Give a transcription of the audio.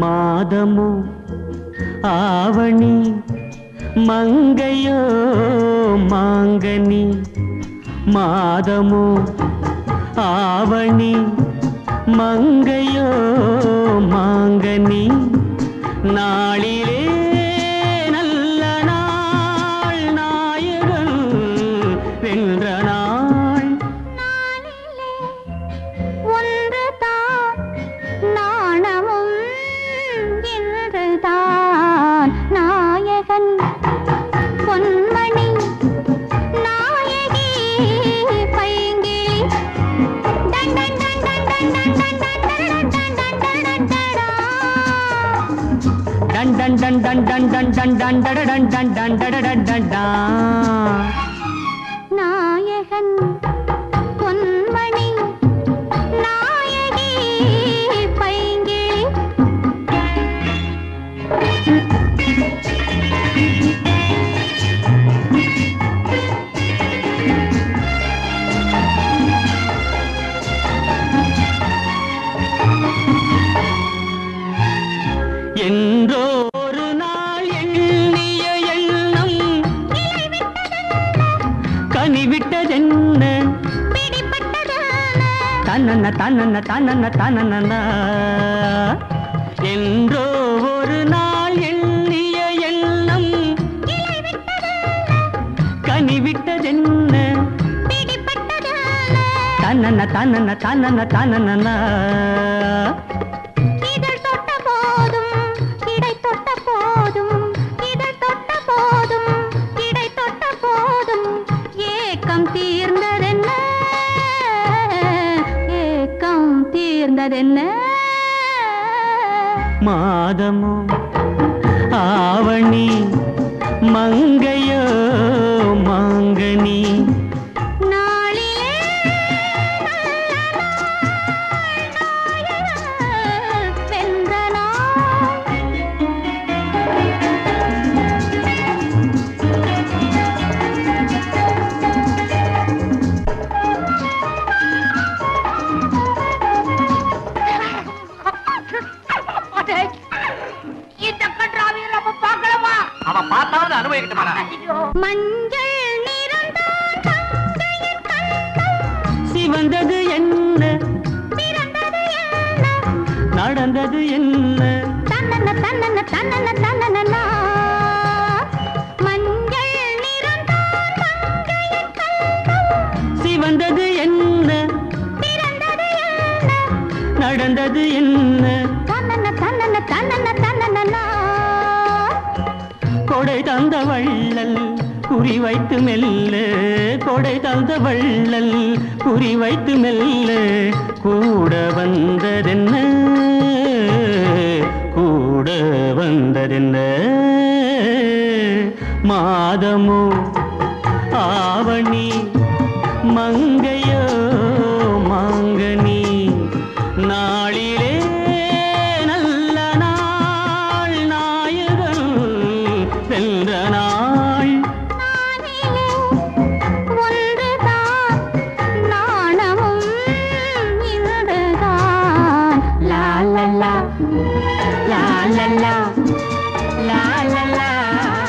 மாதமோ? ஆவணி மங்கையோ மாங்கனி மாதமோ? ஆவணி மங்கையோ மாங்கனி நாளிலே டன் டன் டன் டன் டன் டன் டன் டன் டன் டன் டடடன் டன் டான். நாயகன் பொன்மணி நாயகி பைங்கிழி தனன தனன தனன தனன என்றோ ஒரு நாள் எண்ணிய எண்ணம் கனிவிட்டதென்ன? தனன தனன தனன தனன தீர்ந்ததென்ன மாதமோ ஆவணி மங்கையோ மாங்கனி போயிருக்கமாடா மஞ்சள் சிவந்தது என்ன? நடந்தது என்ன? தன்னன தன்னன தன்னன தன்னன சிவந்தது என்ன? நடந்தது என்ன? தன்னன தன்னன தன்னன தன்னன கொடை தந்த வள்ளல் குறி வைத்து மெல்ல. கொடை தந்த வள்ளல் குறி வைத்து மெல்ல. கூட வந்ததென்ன? கூட வந்ததென்ன? மாதமோ ஆவணி மங்கையோ la la la la la la